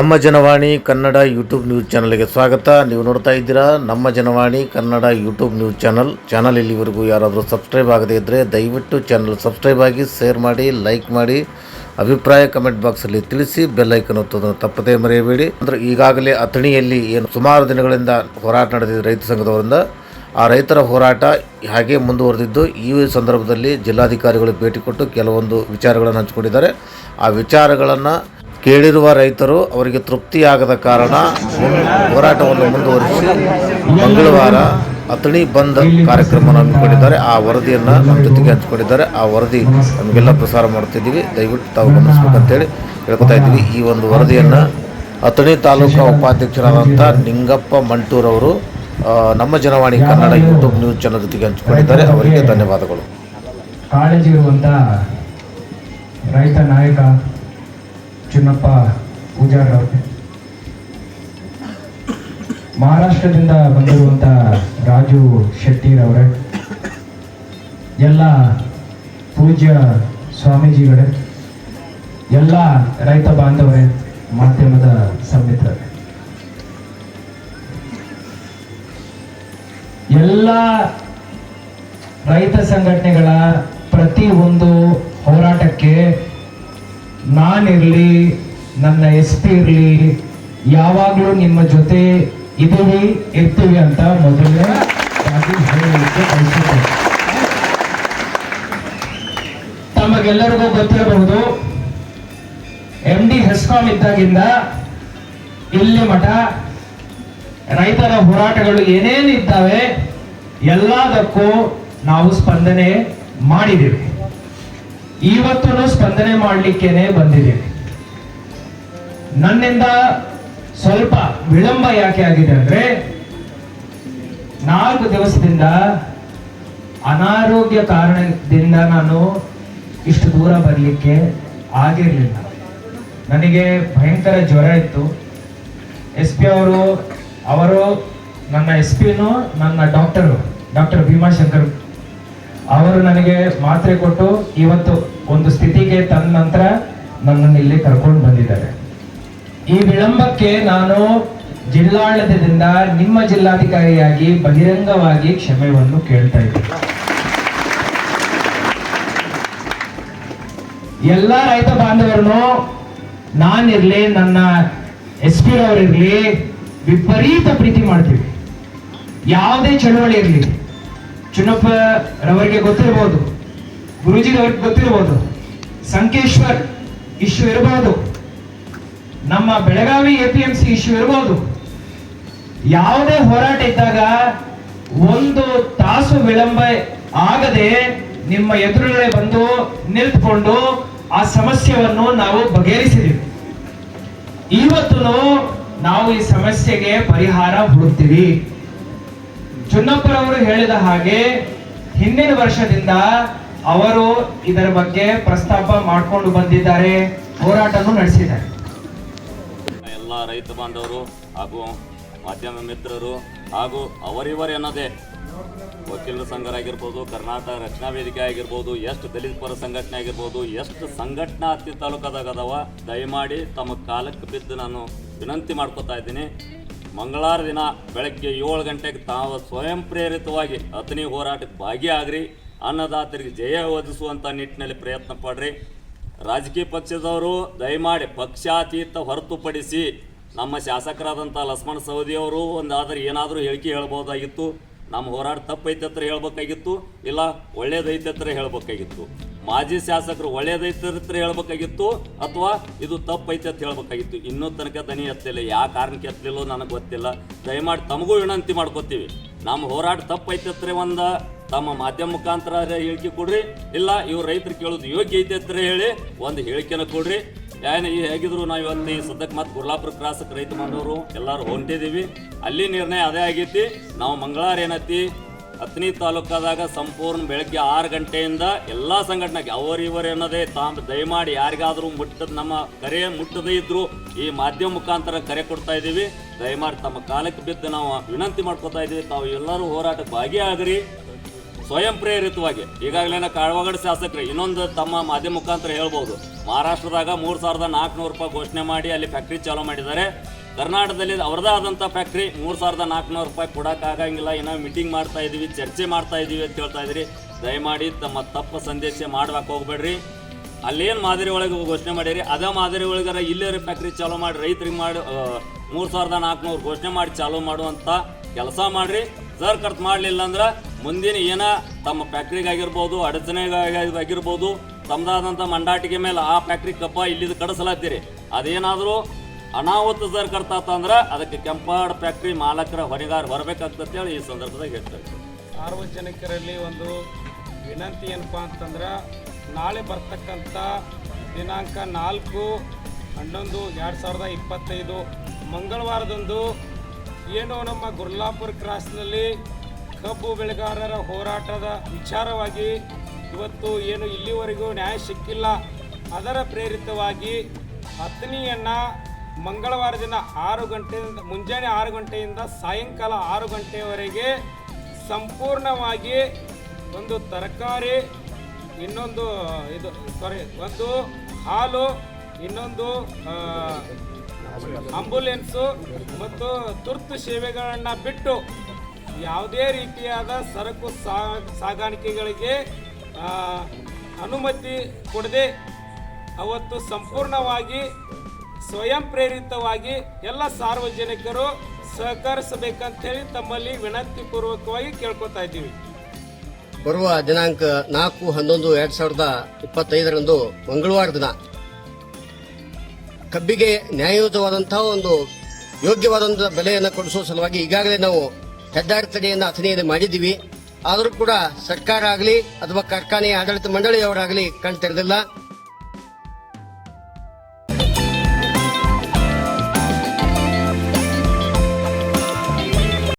ನಮ್ಮ Janavani Kannada YouTube news ಚಾನಲ್ಗೆ ಸ್ವಾಗತ. ನೀವು ನೋಡ್ತಾ ಇದ್ದೀರಾ ನಮ್ಮ Janavani Kannada YouTube news channel. Channel ಇಲ್ಲಿವರೆಗೂ ಯಾರಾದರೂ ಸಬ್ಸ್ಕ್ರೈಬ್ ಆಗದೇ ಇದ್ದರೆ ದಯವಿಟ್ಟು ಚಾನಲ್ ಸಬ್ಸ್ಕ್ರೈಬ್ ಆಗಿ, ಶೇರ್ ಮಾಡಿ, ಲೈಕ್ ಮಾಡಿ, ಅಭಿಪ್ರಾಯ ಕಮೆಂಟ್ ಬಾಕ್ಸಲ್ಲಿ ತಿಳಿಸಿ, ಬೆಲ್ ಐಕನ್ ಒತ್ತೋದನ್ನು ತಪ್ಪದೇ ಮರೆಯಬೇಡಿ. ಅಂದರೆ ಈಗಾಗಲೇ ಅಥಣಿಯಲ್ಲಿ ಏನು ಸುಮಾರು ದಿನಗಳಿಂದ ಹೋರಾಟ ನಡೆದಿದೆ ರೈತ ಸಂಘದವರಿಂದ. ಆ ರೈತರ ಹೋರಾಟ ಹಾಗೆ ಮುಂದುವರೆದಿದ್ದು, ಈ ಸಂದರ್ಭದಲ್ಲಿ ಜಿಲ್ಲಾಧಿಕಾರಿಗಳು ಭೇಟಿ ಕೊಟ್ಟು ಕೆಲವೊಂದು ವಿಚಾರಗಳನ್ನು ಹಂಚಿಕೊಂಡಿದ್ದಾರೆ. ಆ ವಿಚಾರಗಳನ್ನು ಕೇಳಿರುವ ರೈತರು ಅವರಿಗೆ ತೃಪ್ತಿಯಾಗದ ಕಾರಣ ಹೋರಾಟವನ್ನು ಮುಂದುವರಿಸಿ ಮಂಗಳವಾರ ಅಥಣಿ ಬಂದ್ ಕಾರ್ಯಕ್ರಮವನ್ನು ಹಮ್ಮಿಕೊಂಡಿದ್ದಾರೆ ಆ ವರದಿಯನ್ನು ನಮ್ಮ ಜೊತೆಗೆ ಹಂಚಿಕೊಂಡಿದ್ದಾರೆ. ಆ ವರದಿ ನಮಗೆಲ್ಲ ಪ್ರಸಾರ ಮಾಡ್ತಿದ್ದೀವಿ ದಯವಿಟ್ಟು ತಾವು ಗಮನಿಸ್ಬೇಕಂತೇಳಿ ಹೇಳ್ಕೊತಾ ಇದ್ದೀವಿ. ಈ ಒಂದು ವರದಿಯನ್ನು ಅಥಣಿ ತಾಲೂಕಾ ಉಪಾಧ್ಯಕ್ಷರಾದಂಥ ನಿಂಗಪ್ಪ ಮಂಟೂರ್ ಅವರು ನಮ್ಮ Janavani Kannada YouTube news channel ಜೊತೆಗೆ ಹಂಚಿಕೊಂಡಿದ್ದಾರೆ. ಅವರಿಗೆ ಧನ್ಯವಾದಗಳು. ಕಾಳಜಿ ಇರುವಂತ ರೈತ ನಾಯಕ ಚುನ್ನಪ್ಪ ಪೂಜಾರ್ ಮಹಾರಾಷ್ಟ್ರದಿಂದ ಬಂದಿರುವಂತ ರಾಜು ಶೆಟ್ಟಿ ಅವರೇ. ಎಲ್ಲ ಪೂಜ್ಯ ಸ್ವಾಮೀಜಿಗಳೇ, ಎಲ್ಲ ರೈತ ಬಾಂಧವರೇ, ಮಾಧ್ಯಮದ ಸಮಿತ್ರರೇ ಎಲ್ಲ ರೈತ ಸಂಘಟನೆಗಳ ಪ್ರತಿ ಒಂದು ಹೋರಾಟಕ್ಕೆ ನಾನಿರಲಿ, ನನ್ನ ಎಸ್ ಪಿ ಇರಲಿ, ಯಾವಾಗಲೂ ನಿಮ್ಮ ಜೊತೆ ಇದೀವಿ ಇರ್ತೀವಿ ಅಂತ ಮೊದಲೇ ಹೇಳಲಿಕ್ಕೆ ತಮಗೆಲ್ಲರಿಗೂ ಗೊತ್ತಿರಬಹುದು ಎಂ ಡಿ ಹೆಸ್ಕಾಂ ಇದ್ದಾಗಿಂದ ಇಲ್ಲಿ ಮಠ, ರೈತರ ಹೋರಾಟಗಳು ಏನೇನಿದ್ದಾವೆ, ಎಲ್ಲದಕ್ಕೂ ನಾವು ಸ್ಪಂದನೆ ಮಾಡಿದ್ದೀವಿ. ಇವತ್ತು ಸ್ಪಂದನೆ ಮಾಡಲಿಕ್ಕೇನೆ ಬಂದಿದ್ದೀನಿ ನನ್ನಿಂದ ಸ್ವಲ್ಪ ವಿಳಂಬ ಯಾಕೆ ಆಗಿದೆ ಅಂದ್ರೆ, ನಾಲ್ಕು ದಿವಸದಿಂದ ಅನಾರೋಗ್ಯ ಕಾರಣದಿಂದ ನಾನು ಇಷ್ಟು ದೂರ ಬರಲಿಕ್ಕೆ ಆಗಿರಲಿಲ್ಲ. ನನಗೆ ಭಯಂಕರ ಜ್ವರ ಇತ್ತು. ಎಸ್ ಪಿ ಅವರು ಅವರು ನನ್ನ ಎಸ್ ಪಿನು ನನ್ನ ಡಾಕ್ಟರು, ಡಾಕ್ಟರ್ ಭೀಮಾಶಂಕರ್ ಅವರು ನನಗೆ ಮಾತ್ರೆ ಕೊಟ್ಟು ಇವತ್ತು ಒಂದು ಸ್ಥಿತಿಗೆ ತನ್ನ ನಂತರ ನನ್ನನ್ನು ಇಲ್ಲಿ ಕರ್ಕೊಂಡು ಬಂದಿದ್ದಾರೆ. ಈ ವಿಳಂಬಕ್ಕೆ ನಾನು ಜಿಲ್ಲಾಡಳಿತದಿಂದ ನಿಮ್ಮ ಜಿಲ್ಲಾಧಿಕಾರಿಯಾಗಿ ಬಹಿರಂಗವಾಗಿ ಕ್ಷಮೆಯನ್ನು ಕೇಳ್ತಾ ಇದ್ದೀನಿ. ಎಲ್ಲ ರೈತ ಬಾಂಧವರನ್ನು ನಾನಿರ್ಲಿ, ನನ್ನ ಎಸ್ ಪಿ ಅವರಿರ್ಲಿ ವಿಪರೀತ ಪ್ರೀತಿ ಮಾಡ್ತೀವಿ. ಯಾವುದೇ ಚಳುವಳಿ ಇರಲಿ ಚುನಪ್ಪ ರವರಿಗೆ ಗೊತ್ತಿರಬಹುದು ಗುರುಜಿರವರಿಗೆ ಗೊತ್ತಿರಬಹುದು ಸಂಕೇಶ್ವರ್ ಇಶ್ಯೂ ಇರಬಹುದು ನಮ್ಮ Belagavi A P M C issue ಇರಬಹುದು ಯಾವುದೇ ಹೋರಾಟ ಇದ್ದಾಗ ಒಂದು ತಾಸು ವಿಳಂಬ ಆಗದೆ ನಿಮ್ಮ ಎದುರುಗಡೆ ಬಂದು ನಿಂತ್ಕೊಂಡು ಆ ಸಮಸ್ಯೆಯನ್ನು ನಾವು ಬಗೆಹರಿಸಿದೀವಿ ಇವತ್ತು ನಾವು ಈ ಸಮಸ್ಯೆಗೆ ಪರಿಹಾರ ಹುಡುಕ್ತೀವಿ. ಚುನ್ನಪ್ಪರವರು ಹೇಳಿದ ಹಾಗೆ ಹಿಂದಿನ ವರ್ಷದಿಂದ ಅವರು ಇದರ ಬಗ್ಗೆ ಪ್ರಸ್ತಾಪ ಮಾಡಿಕೊಂಡು ಬಂದಿದ್ದಾರೆ, ಹೋರಾಟನೂ ನಡೆಸಿದ್ದಾರೆ. ಎಲ್ಲ ರೈತ ಬಾಂಧವರು ಹಾಗೂ ಮಾಧ್ಯಮ ಮಿತ್ರರು ಹಾಗೂ ಅವರಿವರು ಎನ್ನದೇ ವಕೀಲರ ಸಂಘರಾಗಿರ್ಬೋದು, ಕರ್ನಾಟಕ ರಕ್ಷಣಾ ವೇದಿಕೆ ಆಗಿರ್ಬೋದು, ಎಷ್ಟು ದಲಿತ ಪರ ಸಂಘಟನೆ ಆಗಿರ್ಬೋದು, ಎಷ್ಟು ಸಂಘಟನಾ ಹತ್ತಿ ತಾಲೂಕದಾಗದವ ಅದಾವ, ದಯಮಾಡಿ ತಮ್ಮ ಕಾಲಕ್ಕೆ ಬಿದ್ದು ನಾನು ವಿನಂತಿ ಮಾಡ್ಕೋತಾ ಇದ್ದೀನಿ. ಮಂಗಳವಾರ ದಿನ ಬೆಳಗ್ಗೆ ಏಳು ಗಂಟೆಗೆ ತಾವು ಸ್ವಯಂ ಪ್ರೇರಿತವಾಗಿ ಅಥಣಿ ಹೋರಾಟಕ್ಕೆ ಭಾಗಿಯಾಗ್ರಿ. ಅನ್ನದಾತರಿಗೆ ಜಯ ಒದಗಿಸುವಂಥ ನಿಟ್ಟಿನಲ್ಲಿ ಪ್ರಯತ್ನ ಪಡ್ರಿ. ರಾಜಕೀಯ ಪಕ್ಷದವರು ದಯಮಾಡಿ ಪಕ್ಷಾತೀತ ಹೊರತುಪಡಿಸಿ ನಮ್ಮ ಶಾಸಕರಾದಂಥ ಲಕ್ಷ್ಮಣ ಸವದಿಯವರು ಒಂದಾದ್ರೆ ಏನಾದರೂ ಹೇಳಿಕೆ ಹೇಳ್ಬೋದಾಗಿತ್ತು. ನಮ್ಮ ಹೋರಾಟ ತಪ್ಪೈತೆ ಹತ್ರ ಹೇಳ್ಬೇಕಾಗಿತ್ತು, ಇಲ್ಲ ಒಳ್ಳೇದೈತೆ ಹತ್ರ ಹೇಳ್ಬೇಕಾಗಿತ್ತು. ಮಾಜಿ ಶಾಸಕರು ಒಳ್ಳೇದೈತೆ ಹತ್ರ ಹೇಳ್ಬೇಕಾಗಿತ್ತು ಅಥವಾ ಇದು ತಪ್ಪೈತೆ ಅಂತ ಹೇಳ್ಬೇಕಾಗಿತ್ತು. ಇನ್ನೂ ತನಕ ದನಿ ಎತ್ತಿಲ್ಲ ಯಾವ ಕಾರಣಕ್ಕೆ ಎತ್ತಲಿಲ್ಲೋ ನನಗೆ ಗೊತ್ತಿಲ್ಲ. ದಯಮಾಡಿ ತಮಗೂ ವಿನಂತಿ ಮಾಡ್ಕೋತೀವಿ. ನಮ್ಮ ಹೋರಾಟ ತಪ್ಪೈತೆ ಹತ್ರ ಒಂದು ತಮ್ಮ ಮಾಧ್ಯಮ ಮುಖಾಂತರ ಹೇಳಿಕೆ ಕೊಡ್ರಿ. ಇಲ್ಲ, ಇವ್ರು ರೈತರು ಕೇಳೋದು ಯೋಗ್ಯ ಐತೆ ಅಂತ ಹೇಳಿ ಒಂದು ಹೇಳಿಕೆನ ಕೊಡ್ರಿ. ಏನು ಈ ಹೇಗಿದ್ರು ನಾವು ಈ ಸದ್ಯಕ್ಕೆ ಮತ್ತೆ ಗುರ್ಲಾಪುರ ಕ್ರಾಸಕ್ಕೆ ರೈತ ಮಾಡೋರು ಎಲ್ಲರೂ ಹೊಂಟಿದ್ದೀವಿ ಅಲ್ಲಿ ನಿರ್ಣಯ ಅದೇ ಆಗೈತಿ. ನಾವು ಮಂಗಳವಾರ ಏನೈತಿ ಅತ್ನಿ ತಾಲೂಕಾದಾಗ ಸಂಪೂರ್ಣ ಬೆಳಗ್ಗೆ ಆರು ಗಂಟೆಯಿಂದ ಎಲ್ಲ ಸಂಘಟನೆಗೆ ಅವರು ಇವರು ಅನ್ನೋದೇ ತಾವು ದಯಮಾಡಿ ಯಾರಿಗಾದರೂ ಮುಟ್ಟದ ನಮ್ಮ ಕರೆ ಮುಟ್ಟದೇ ಇದ್ರು ಈ ಮಾಧ್ಯಮ ಮುಖಾಂತರ ಕರೆ ಕೊಡ್ತಾ ಇದ್ದೀವಿ ದಯಮಾಡಿ ತಮ್ಮ ಕಾಲಕ್ಕೆ ಬಿದ್ದು ನಾವು ವಿನಂತಿ ಮಾಡ್ಕೋತಾ ಇದ್ದೀವಿ ತಾವು ಎಲ್ಲರೂ ಹೋರಾಟಕ್ಕೆ ಭಾಗಿಯಾಗ್ರಿ. ಸ್ವಯಂ ಪ್ರೇರಿತವಾಗಿ, ಈಗಾಗಲೇ ಕಾಳವಾಗಡ ಶಾಸಕರು, ಇನ್ನೊಂದು ತಮ್ಮ ಮಾಧ್ಯಮ ಮುಖಾಂತರ ಹೇಳ್ಬೋದು. ಮಹಾರಾಷ್ಟ್ರದಾಗ ಮೂರು ಸಾವಿರದ ನಾಲ್ಕುನೂರು ರೂಪಾಯಿ ಘೋಷಣೆ ಮಾಡಿ ಅಲ್ಲಿ ಫ್ಯಾಕ್ಟ್ರಿ ಚಾಲೂ ಮಾಡಿದ್ದಾರೆ. ಕರ್ನಾಟಕದಲ್ಲಿ ಅವ್ರದ್ದೇ ಆದಂಥ ಫ್ಯಾಕ್ಟ್ರಿ ಮೂರು ಸಾವಿರದ ನಾಲ್ಕುನೂರು ರೂಪಾಯಿ ಕೊಡೋಕ್ಕಾಗಂಗಿಲ್ಲ ಇನ್ನೂ ಮೀಟಿಂಗ್ ಮಾಡ್ತಾ ಇದೀವಿ, ಚರ್ಚೆ ಮಾಡ್ತಾ ಇದೀವಿ ಅಂತ ಹೇಳ್ತಾ ಇದ್ರಿ ದಯಮಾಡಿ ತಮ್ಮ ತಪ್ಪು ಸಂದೇಶ ಮಾಡ್ಬೇಕು ಹೋಗ್ಬೇಡ್ರಿ. ಅಲ್ಲೇನು ಮಾದರಿ ಒಳಗೆ ಘೋಷಣೆ ಮಾಡಿರಿ, ಅದೇ ಮಾದರಿ ಒಳಗಾರ ಇಲ್ಲೇ ಫ್ಯಾಕ್ಟ್ರಿ ಚಾಲೂ ಮಾಡಿ, ರೈತರಿಗೆ ಮಾಡಿ ಮೂರು ಸಾವಿರದ ನಾಲ್ಕುನೂರು ಘೋಷಣೆ ಮಾಡಿ ಚಾಲೂ ಮಾಡುವಂಥ ಕೆಲಸ ಮಾಡ್ರಿ. ಸರ್ ಖರ್ಚು ಮಾಡಲಿಲ್ಲ ಅಂದ್ರೆ ಮುಂದಿನ ಏನ ತಮ್ಮ ಫ್ಯಾಕ್ಟ್ರಿಗಾಗಿರ್ಬೋದು, ಅಡಚಣೆಗಾಗಿರ್ಬೋದು ತಮ್ಮದಾದಂಥ ಮಂಡಾಟಿಕೆ ಮೇಲೆ ಆ ಫ್ಯಾಕ್ಟ್ರಿ ಕಪ್ಪ ಇಲ್ಲಿದ್ದು ಕಡಿಸಲಾತ್ತೀರಿ ಅದೇನಾದರೂ ಅನಾಹುತ ಸರ್ಕಾರ ಕರ್ತ ಅಂದ್ರೆ ಅದಕ್ಕೆ ಕೆಂಪಾಡ್ ಫ್ಯಾಕ್ಟ್ರಿ ಮಾಲಕರ ಹೊಣೆಗಾರ ಬರಬೇಕಾಗ್ತದೆ ಹೇಳಿ ಈ ಸಂದರ್ಭದಾಗ ಹೇಳ್ತಾರೆ ಸಾರ್ವಜನಿಕರಲ್ಲಿ ಒಂದು ವಿನಂತಿ ಏನಪ್ಪ ಅಂತಂದ್ರೆ ನಾಳೆ ಬರ್ತಕ್ಕಂಥ ದಿನಾಂಕ ನಾಲ್ಕು, ಹನ್ನೊಂದು, ಎರಡು ಸಾವಿರದ ಇಪ್ಪತ್ತೈದು, ಮಂಗಳವಾರದಂದು ಏನು ನಮ್ಮ ಗುರ್ಲಾಪುರ ಕ್ರಾಸ್ನಲ್ಲಿ ಕಬ್ಬು ಬೆಳೆಗಾರರ ಹೋರಾಟದ ವಿಚಾರವಾಗಿ ಇವತ್ತು ಏನು ಇಲ್ಲಿವರೆಗೂ ನ್ಯಾಯ ಸಿಕ್ಕಿಲ್ಲ. ಅದರ ಪ್ರೇರಿತವಾಗಿ ಹತ್ತನೆಯನ್ನು ಮಂಗಳವಾರ ದಿನ ಆರು ಗಂಟೆಯಿಂದ, ಮುಂಜಾನೆ ಆರು ಗಂಟೆಯಿಂದ ಸಾಯಂಕಾಲ ಆರು ಗಂಟೆಯವರೆಗೆ ಸಂಪೂರ್ಣವಾಗಿ ಒಂದು ತರಕಾರಿ, ಇನ್ನೊಂದು ಇದು ಸಾರಿ ಒಂದು ಹಾಲು, ಇನ್ನೊಂದು ಆಂಬುಲೆನ್ಸು ಮತ್ತು ತುರ್ತು ಸೇವೆಗಳನ್ನು ಬಿಟ್ಟು ಯಾವುದೇ ರೀತಿಯಾದ ಸರಕು ಸಾಗಾಣಿಕೆಗಳಿಗೆ ಅನುಮತಿ ಕೊಡದೆ ಅವತ್ತು ಸಂಪೂರ್ಣವಾಗಿ ಸ್ವಯಂ ಪ್ರೇರಿತವಾಗಿ ಎಲ್ಲ ಸಾರ್ವಜನಿಕರು ಸಹಕರಿಸಬೇಕಂತೇಳಿ ತಮ್ಮಲ್ಲಿ ವಿನಂತಿ ಪೂರ್ವಕವಾಗಿ ಕೇಳ್ಕೊತಾ ಇದ್ದೀವಿ. ಬರುವ ದಿನಾಂಕ ನಾಲ್ಕು, ಹನ್ನೊಂದು, ಎರಡು ಸಾವಿರದ ಇಪ್ಪತ್ತೈದರಂದು ಮಂಗಳವಾರ ದಿನ. ಕಬ್ಬಿಗೆ ನ್ಯಾಯಯುತವಾದಂತಹ ಒಂದು ಯೋಗ್ಯವಾದಂತಹ ಬೆಲೆಯನ್ನು ಕೊಡಿಸುವ ಸಲುವಾಗಿ ಈಗಾಗಲೇ ನಾವು ಹೆದ್ದಾರಿ ತಡೆಯನ್ನು ಅಥಣಿಯಲ್ಲಿ ಮಾಡಿದ್ದೀವಿ. ಆದರೂ ಕೂಡ ಸರ್ಕಾರ ಆಗಲಿ ಅಥವಾ ಕಾರ್ಖಾನೆ ಆಡಳಿತ ಮಂಡಳಿಯವರಾಗಲಿ ಕಣ್ ತೆರೆದಿಲ್ಲ.